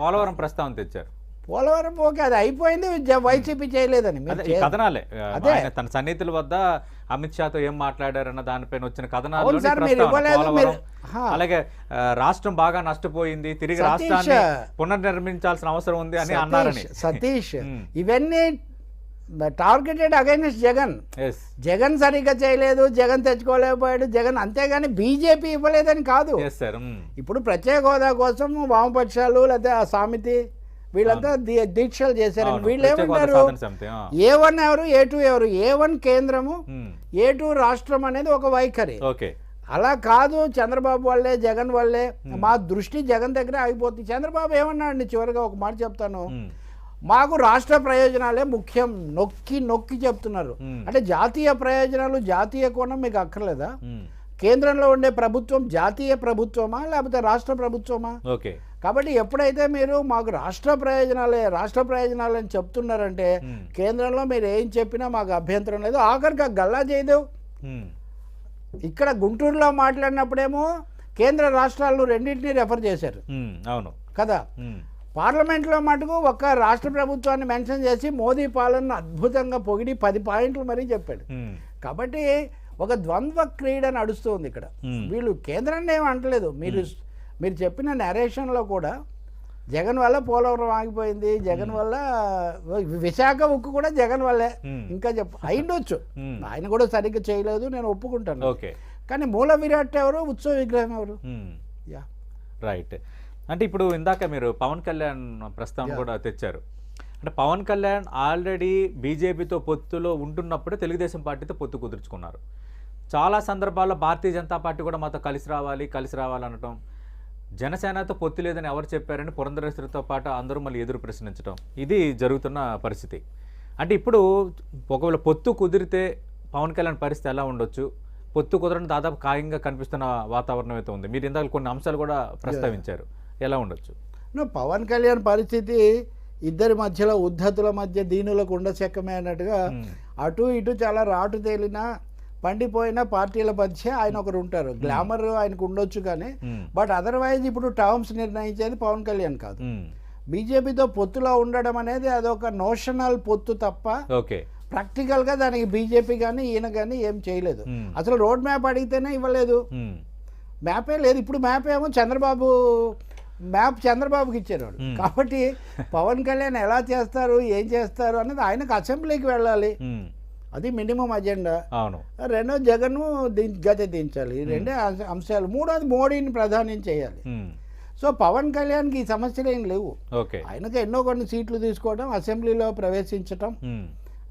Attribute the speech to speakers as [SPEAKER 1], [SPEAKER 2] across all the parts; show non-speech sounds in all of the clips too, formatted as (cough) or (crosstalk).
[SPEAKER 1] పోలవరం ప్రస్తావన తెచ్చారు
[SPEAKER 2] పోలవరం ఓకే అది అయిపోయింది వైసీపీ చేయలేదని
[SPEAKER 1] కథనాలే
[SPEAKER 2] అదే.
[SPEAKER 1] తన సన్నిహితుల వద్ద అమిత్ షాతో ఏం మాట్లాడారన్న దానిపైన వచ్చిన కథనాలు. అలాగే రాష్ట్రం బాగా నష్టపోయింది తిరిగి. రాష్ట్రాన్ని పునర్నిర్మించాల్సిన అవసరం ఉంది అని అన్నారని
[SPEAKER 2] సతీష్. (laughs) ఇవన్నీ టార్గెటెడ్ అగైనెస్ట్ జగన్. జగన్ సరిగ్గా చేయలేదు జగన్ తెచ్చుకోలేకపోయాడు జగన్ అంతేగాని బీజేపీ ఇవ్వలేదని కాదు.
[SPEAKER 1] సార్
[SPEAKER 2] ఇప్పుడు ప్రత్యేక హోదా కోసం వామపక్షాలు లేకపోతే ఆ సామితి వీళ్ళంతా దీక్షలు చేశారండి వీళ్ళు ఏమంటారు. ఏ వన్ ఎవరు ఏ టూ ఎవరు? ఏ వన్ కేంద్రము
[SPEAKER 1] ఉమ్,
[SPEAKER 2] ఏ టూ రాష్ట్రం అనేది ఒక వైఖరి. అలా కాదు చంద్రబాబు వల్లే జగన్ వల్లే మా దృష్టి జగన్ దగ్గరే ఆగిపోతుంది చంద్రబాబు ఏమన్నాడు? చివరిగా ఒక మాట చెప్తాను. మాకు రాష్ట్ర ప్రయోజనాలే ముఖ్యం. నొక్కి నొక్కి చెప్తున్నారు. అంటే జాతీయ ప్రయోజనాలు జాతీయ కోణం మీకు అక్కర్లేదా? కేంద్రంలో ఉండే ప్రభుత్వం జాతీయ ప్రభుత్వమా లేకపోతే రాష్ట్ర ప్రభుత్వమా?
[SPEAKER 1] ఓకే.
[SPEAKER 2] కాబట్టి ఎప్పుడైతే మీరు మాకు రాష్ట్ర ప్రయోజనాలే రాష్ట్ర ప్రయోజనాలు అని చెప్తున్నారంటే. కేంద్రంలో మీరు ఏం చెప్పినా మాకు అభ్యంతరం లేదు. ఆఖరికి గల్లా జయదేవ్.
[SPEAKER 1] ఉమ్,
[SPEAKER 2] ఇక్కడ గుంటూరులో మాట్లాడినప్పుడేమో కేంద్ర రాష్ట్రాలను రెండింటినీ రెఫర్ చేశారు.
[SPEAKER 1] అవును.
[SPEAKER 2] కదా? పార్లమెంట్లో మటుకు ఒక్క రాష్ట్ర ప్రభుత్వాన్ని మెన్షన్ చేసి మోదీ పాలనను అద్భుతంగా పొగిడి పది పాయింట్లు మరీ చెప్పాడు. కాబట్టి ఒక ద్వంద్వ క్రీడ నడుస్తుంది ఇక్కడ. వీళ్ళు కేంద్రాన్ని ఏమి అంటలేదు. మీరు మీరు చెప్పిన నరేషన్లో కూడా జగన్ వల్ల పోలవరం ఆగిపోయింది. జగన్ వల్ల విశాఖ ఉక్కు కూడా జగన్ వల్లే. ఇంకా చెప్ప అయిండొచ్చు. ఆయన కూడా సరిగ్గా చేయలేదు నేను ఒప్పుకుంటాను.
[SPEAKER 1] ఓకే.
[SPEAKER 2] కానీ మూల విరాట్ ఎవరు? ఉత్సవ విగ్రహం ఎవరు? యా.
[SPEAKER 1] రైట్. అంటే ఇప్పుడు ఇందాక మీరు పవన్ కళ్యాణ్ ప్రస్తావన కూడా తెచ్చారు. అంటే పవన్ కళ్యాణ్ ఆల్రెడీ బీజేపీతో పొత్తులో ఉంటున్నప్పుడే తెలుగుదేశం పార్టీతో పొత్తు కుదుర్చుకున్నారు. చాలా సందర్భాల్లో భారతీయ జనతా పార్టీ కూడా మాతో కలిసి రావాలి కలిసి రావాలనటం జనసేనతో పొత్తు లేదని ఎవరు చెప్పారని పురంధరేశ్వరితో పాటు అందరూ మళ్ళీ ఎదురు ప్రశ్నించడం ఇది జరుగుతున్న పరిస్థితి. అంటే ఇప్పుడు ఒకవేళ పొత్తు కుదిరితే పవన్ కళ్యాణ్ పరిస్థితి ఎలా ఉండొచ్చు? పొత్తు కుదరని దాదాపు ఖాయంగా కనిపిస్తున్న వాతావరణం అయితే ఉంది. మీరు ఇందాక కొన్ని అంశాలు కూడా ప్రస్తావించారు. ఎలా ఉండొచ్చు?
[SPEAKER 2] నువ్వు పవన్ కళ్యాణ్ పరిస్థితి ఇద్దరి మధ్యలో ఉద్ధతుల మధ్య దీనులకు ఉండచెక్కమే అన్నట్టుగా. అటు ఇటు చాలా రాటు తేలిన పండిపోయిన పార్టీల మధ్య ఆయన ఒకరు ఉంటారు. గ్లామర్ ఆయనకు ఉండొచ్చు కానీ. బట్ అదర్వైజ్ ఇప్పుడు టర్మ్స్ నిర్ణయించేది పవన్ కళ్యాణ్ కాదు. బీజేపీతో పొత్తులో ఉండడం అనేది అదొక నోషనల్ పొత్తు తప్ప
[SPEAKER 1] ఓకే.
[SPEAKER 2] ప్రాక్టికల్గా దానికి బీజేపీ కానీ ఈయన కానీ ఏం చేయలేదు. అసలు రోడ్ మ్యాప్ అడిగితేనే ఇవ్వలేదు. మ్యాపే లేదు. ఇప్పుడు మ్యాప్ ఏమో చంద్రబాబు మ్యాప్ చంద్రబాబుకి ఇచ్చారు వాళ్ళు. కాబట్టి పవన్ కళ్యాణ్ ఎలా చేస్తారు ఏం చేస్తారు అనేది ఆయనకు అసెంబ్లీకి వెళ్ళాలి. అది మినిమం అజెండా.
[SPEAKER 1] అవును.
[SPEAKER 2] రెండో జగన్ గతి దించాలి. ఈ రెండే అంశ- అంశాలు. మూడోది మోడీని ప్రధానం చేయాలి. సో పవన్ కళ్యాణ్కి ఈ సమస్యలు ఏం లేవు.
[SPEAKER 1] ఓకే.
[SPEAKER 2] ఆయనకు ఎన్నో కొన్ని సీట్లు తీసుకోవడం అసెంబ్లీలో ప్రవేశించడం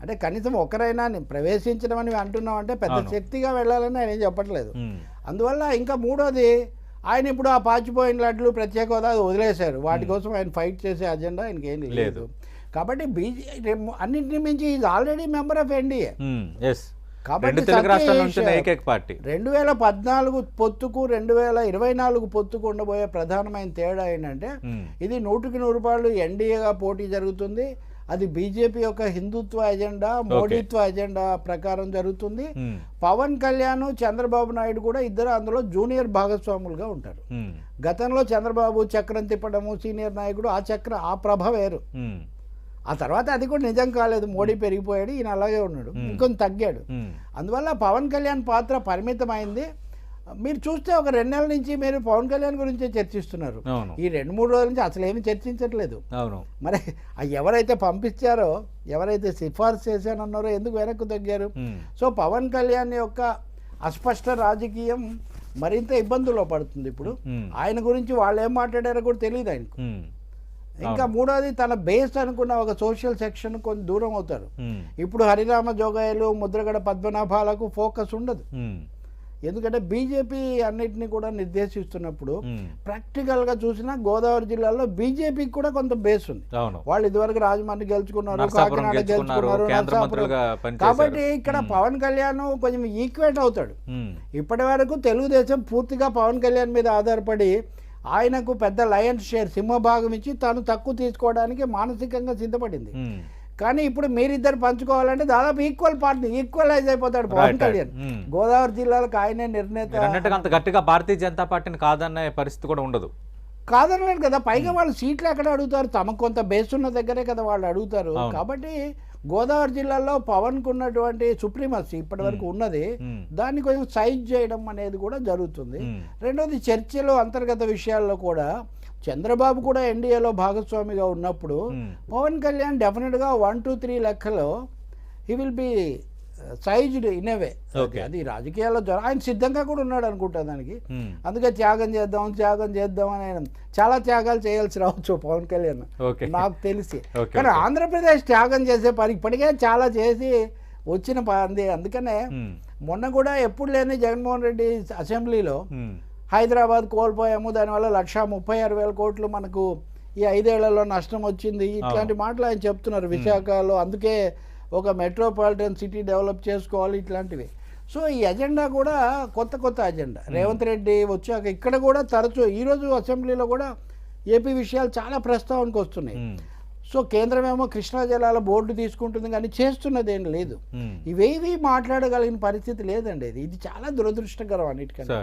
[SPEAKER 2] అంటే కనీసం ఒకరైనా ప్రవేశించడం అని అంటున్నాం అంటే పెద్ద. శక్తిగా వెళ్ళాలని ఆయన చెప్పట్లేదు. అందువల్ల ఇంకా మూడోది ఆయన ఇప్పుడు ఆ పాచిపోయిన లడ్లు ప్రత్యేక హోదా వదిలేశారు. వాటి కోసం ఆయన ఫైట్ చేసే అజెండా ఆయనకి ఏం
[SPEAKER 1] లేదు.
[SPEAKER 2] కాబట్టి బీజే అన్నింటినీ మించి is already member of NDA. కాబట్టి
[SPEAKER 1] రెండు పార్టీ.
[SPEAKER 2] వేల పద్నాలుగు పొత్తుకు రెండు వేల ఇరవై నాలుగు పొత్తుకు ఉండబోయే ప్రధానమైన తేడా ఏంటంటే ఇది నూటికి నూరు రూపాయలు ఎన్డీఏగా పోటీ జరుగుతుంది. అది బీజేపీ యొక్క హిందుత్వ ఎజెండా మోడీత్వ ఎజెండా ప్రకారం జరుగుతుంది.
[SPEAKER 1] ఉమ్,
[SPEAKER 2] పవన్ కళ్యాణ్ చంద్రబాబు నాయుడు కూడా ఇద్దరు అందులో జూనియర్ భాగస్వాములుగా ఉంటారు.
[SPEAKER 1] ఉమ్,
[SPEAKER 2] గతంలో చంద్రబాబు చక్రం తిప్పడము సీనియర్ నాయకుడు ఆ చక్రం ఆ ప్రభ వేరు.
[SPEAKER 1] ఉమ్,
[SPEAKER 2] ఆ తర్వాత అది కూడా నిజం కాలేదు. మోడీ పెరిగిపోయాడు ఈయన అలాగే ఉన్నాడు. ఇంకొంచెం తగ్గాడు. అందువల్ల పవన్ కళ్యాణ్ పాత్ర పరిమితమైంది. మీరు చూస్తే ఒక రెండు నెలల నుంచి మీరు పవన్ కళ్యాణ్ గురించే చర్చిస్తున్నారు. ఈ రెండు మూడు రోజుల నుంచి అసలు ఏమి చర్చించట్లేదు.
[SPEAKER 1] అవును.
[SPEAKER 2] మరి ఎవరైతే పంపించారో ఎవరైతే సిఫార్సు చేశానన్నారో ఎందుకు వెనక్కు తగ్గారు? సో పవన్ కళ్యాణ్ యొక్క అస్పష్ట రాజకీయం మరింత ఇబ్బందుల్లో పడుతుంది ఇప్పుడు. ఆయన గురించి వాళ్ళు ఏం మాట్లాడారో కూడా తెలియదు ఆయనకు. ఇంకా మూడోది తన బేస్ అనుకున్న ఒక సోషల్ సెక్షన్ కొంచెం దూరం అవుతారు. ఇప్పుడు హరిరామ జోగయ్యలు ముద్రగడ పద్మనాభాలకు ఫోకస్ ఉండదు. ఎందుకంటే బీజేపీ అన్నిటిని కూడా నిర్దేశిస్తున్నప్పుడు
[SPEAKER 1] ఉమ్,
[SPEAKER 2] ప్రాక్టికల్గా చూసినా గోదావరి జిల్లాలో బీజేపీకి కూడా కొంత బేస్ ఉంది. వాళ్ళు ఇదివరకు రాజమండ్రి గెలుచుకున్నారు కాకినాడ
[SPEAKER 1] గెలుచుకున్నారు
[SPEAKER 2] కాబట్టి ఇక్కడ పవన్ కళ్యాణ్ కొంచెం ఈక్వేట్ అవుతాడు. ఇప్పటి వరకు తెలుగుదేశం పూర్తిగా పవన్ కళ్యాణ్ మీద ఆధారపడి ఆయనకు పెద్ద లయన్స్ షేర్ సింహభాగం ఇచ్చి తాను తక్కువ తీసుకోవడానికి మానసికంగా సిద్ధపడింది. కానీ ఇప్పుడు మీరిద్దరు పంచుకోవాలంటే దాదాపు ఈక్వల్ పార్టీ ఈక్వలైజ్ అయిపోతాడు పవన్. కళ్యాణ్
[SPEAKER 1] ఉమ్.
[SPEAKER 2] గోదావరి జిల్లాలకు ఆయనే నిర్ణేత
[SPEAKER 1] అంత గట్టిగా భారతీయ జనతా పార్టీని కాదనే పరిస్థితి కూడా ఉండదు
[SPEAKER 2] కాదనలేదు కదా పైగా వాళ్ళు సీట్లు ఎక్కడ అడుగుతారు తమకు కొంత బేస్ ఉన్న దగ్గరే కదా వాళ్ళు అడుగుతారు. కాబట్టి గోదావరి జిల్లాలో పవన్కు ఉన్నటువంటి సుప్రీమసీ ఇప్పటి వరకు ఉన్నది
[SPEAKER 1] మ్మ్.
[SPEAKER 2] దాన్ని కొంచెం సైజ్ చేయడం అనేది కూడా జరుగుతుంది. రెండోది చర్చలో అంతర్గత విషయాల్లో కూడా చంద్రబాబు కూడా ఎన్డీఏలో భాగస్వామిగా ఉన్నప్పుడు
[SPEAKER 1] మ్మ్.
[SPEAKER 2] పవన్ కళ్యాణ్ డెఫినెట్గా వన్ టూ త్రీ లెక్కలో he will be sized in way
[SPEAKER 1] Okay.
[SPEAKER 2] అది రాజకీయాల్లో జర- ఆయన సిద్ధంగా కూడా ఉన్నాడు అనుకుంటా దానికి
[SPEAKER 1] మ్మ్.
[SPEAKER 2] అందుకే త్యాగం చేద్దాం త్యాగం చేద్దాం అని ఆయన చాలా త్యాగాలు చేయాల్సి రావచ్చు పవన్ కళ్యాణ్
[SPEAKER 1] ఓకే
[SPEAKER 2] నాకు తెలిసి (laughs)
[SPEAKER 1] ఓకే,
[SPEAKER 2] కానీ
[SPEAKER 1] ఓకే.
[SPEAKER 2] ఆంధ్రప్రదేశ్ త్యాగం చేసే పని ఇప్పటికే చాలా చేసి వచ్చిన ప- అంది అందుకనే
[SPEAKER 1] మ్మ్.
[SPEAKER 2] మొన్న కూడా ఎప్పుడు లేని జగన్మోహన్ రెడ్డి అసెంబ్లీలో. హైదరాబాద్ కోల్పోయాము. దానివల్ల లక్ష ముప్పై ఆరు వేల కోట్లు మనకు ఈ ఐదేళ్ళలో నష్టం వచ్చింది. ఇట్లాంటి మాటలు ఆయన చెప్తున్నారు విశాఖలో. అందుకే ఒక మెట్రోపాలిటన్ సిటీ డెవలప్ చేసుకోవాలి ఇట్లాంటివి. సో ఈ ఎజెండా కూడా కొత్త కొత్త ఎజెండా రేవంత్ రెడ్డి వచ్చాక ఇక్కడ కూడా తరచూ ఈరోజు అసెంబ్లీలో కూడా ఏపీ విషయాలు చాలా ప్రస్తావనకు వస్తున్నాయి. సో కేంద్రమేమో కృష్ణా జలాల బోర్డు తీసుకుంటుంది కానీ చేస్తున్నది ఏం లేదు. ఇవేవి మాట్లాడగలిగిన పరిస్థితి లేదండి. ఇది ఇది చాలా దురదృష్టకరం అన్నిటికంటే.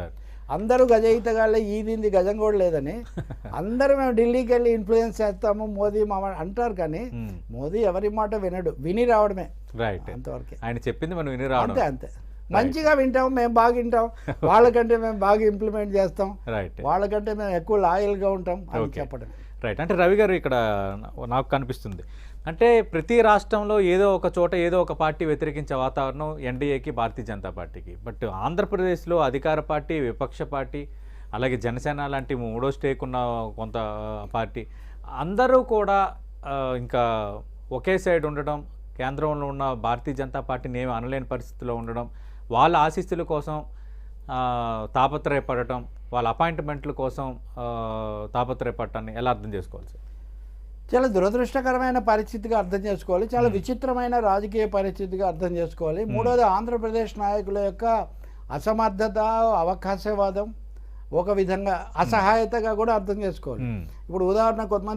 [SPEAKER 2] అందరూ గజయితగాళ్ళే ఈదింది గజం కూడా లేదని. (laughs) అందరూ మేము ఢిల్లీకి వెళ్ళి ఇన్ఫ్లుయెన్స్ చేస్తాము మోదీ మా అంటారు కానీ. మోదీ ఎవరి మాట వినడు. విని రావడమే.
[SPEAKER 1] రైట్
[SPEAKER 2] అంతవరకే.
[SPEAKER 1] ఆయన చెప్పింది మనం విని రావడం.
[SPEAKER 2] అంతే అంతే. మంచిగా వింటాం మేము బాగా వింటాం. (laughs) వాళ్ళకంటే మేము బాగా ఇంప్లిమెంట్ చేస్తాం.
[SPEAKER 1] రైట్
[SPEAKER 2] వాళ్ళకంటే మేము ఎక్కువ లాయల్గా ఉంటాం అని. చెప్పడం
[SPEAKER 1] రైట్ అంటే రవి గారు ఇక్కడ నాకు కనిపిస్తుంది. అంటే ప్రతి రాష్ట్రంలో ఏదో ఒక చోట ఏదో ఒక పార్టీ వ్యతిరేకించే వాతావరణం ఎన్డీఏకి భారతీయ జనతా పార్టీకి. బట్ ఆంధ్రప్రదేశ్లో అధికార పార్టీ విపక్ష పార్టీ అలాగే జనసేన లాంటి మూడో స్టేక్ ఉన్న కొంత పార్టీ అందరూ కూడా ఇంకా ఒకే సైడ్ ఉండడం కేంద్రంలో ఉన్న భారతీయ జనతా పార్టీని ఏమి అనలేని పరిస్థితిలో ఉండడం వాళ్ళ ఆశీస్సుల కోసం తాపత్రయపడటం వాళ్ళ అపాయింట్మెంట్ల కోసం తాపత్రయపడటాన్ని ఎలా అర్థం చేసుకోవాలి సార్?
[SPEAKER 2] చాలా దురదృష్టకరమైన పరిస్థితిగా అర్థం చేసుకోవాలి. చాలా విచిత్రమైన రాజకీయ పరిస్థితిగా అర్థం చేసుకోవాలి. మూడోది ఆంధ్రప్రదేశ్ నాయకుల యొక్క అసమర్థత అవకాశవాదం ఒక విధంగా అసహాయతగా కూడా అర్థం చేసుకోవాలి. ఇప్పుడు ఉదాహరణ కొంతమంది